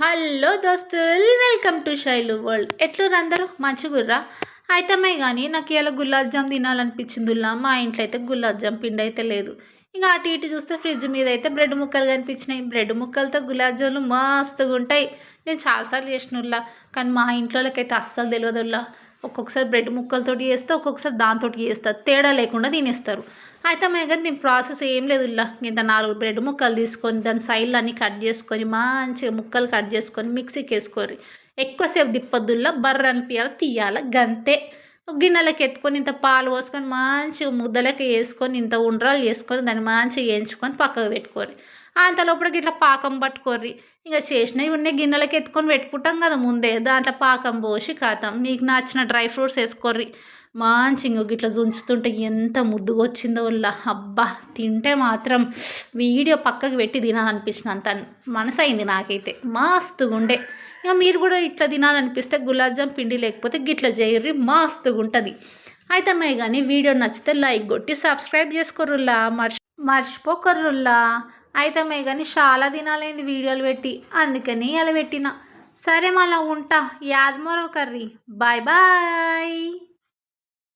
Hello దోస్తులు welcome to Shailu world. ఎట్లుర్రు అందరూ? మంచిగుర్రా? అయితమే కానీ నాకు ఇలా గులాబ్ జామ్ తినాలనిపించిందిలా మా ఇంట్లో అయితే గులాబ్ జామ్ పిండి అయితే లేదు. ఇంకా అటు ఇటు చూస్తే ఫ్రిడ్జ్ మీద అయితే బ్రెడ్ ముక్కలు కనిపించినాయి. బ్రెడ్ ముక్కలతో గులాబ్ జాములు మస్తుగా ఉంటాయి. నేను చాలాసార్లు చేసినలా కానీ మా ఇంట్లోకి అయితే అస్సలు తెలియదులా ఒక్కొక్కసారి బ్రెడ్ ముక్కలతోటి చేస్తా ఒక్కొక్కసారి దాంతో చేస్తా. తేడా లేకుండా తినేస్తారు. అయితే మేఘ దీని ప్రాసెస్ ఏం లేదు ఇలా. ఇంత నాలుగు బ్రెడ్ ముక్కలు తీసుకొని దాని సైడ్లు అన్నీ కట్ చేసుకొని మంచిగా ముక్కలు కట్ చేసుకొని మిక్సీకి వేసుకొని ఎక్కువసేపు దిప్పొద్దుల్లో బర్ర అనిపించాలి తీయాలి గంతే. గిన్నెలకు ఎత్తుకొని ఇంత పాలు పోసుకొని మంచిగా ముద్దలకి వేసుకొని ఇంత ఉండ్రాలు చేసుకొని దాన్ని మంచిగా వేయించుకొని పక్కకు పెట్టుకోవాలి అంతలోపల ఇట్లా పాకం పట్టుకోర్రి. ఇంకా చేసినవి ఉన్నాయి గిన్నెలకి ఎత్తుకొని పెట్టుకుంటాం కదా ముందే. దాంట్లో పాకం పోసి కాతాం. మీకు నచ్చిన డ్రై ఫ్రూట్స్ వేసుకోర్రి. మంచి ఇట్లా జుంచుతుంటే ఎంత ముద్దుగా వచ్చిందో వల్ల అబ్బా తింటే మాత్రం వీడియో పక్కకు పెట్టి తినాలనిపించిన అంత మనసు అయింది నాకైతే. మస్తుగా ఉండే ఇక మీరు కూడా ఇట్లా తినాలనిపిస్తే గులాబ్ జామ్ పిండి లేకపోతే గిట్లా చేయర్రి. మస్తుగా ఉంటుంది అయితే అమ్మాయి కానీ వీడియో నచ్చితే లైక్ కొట్టి సబ్స్క్రైబ్ చేసుకోరులా మర్చి మర్చిపోకర్రుల్లా. అయితే అమ్మాయి కానీ చాలా దినాలైంది వీడియోలు పెట్టి అందుకని అలా పెట్టిన. సరే మళ్ళీ ఉంటా యాదమరో కర్రీ. Bye bye.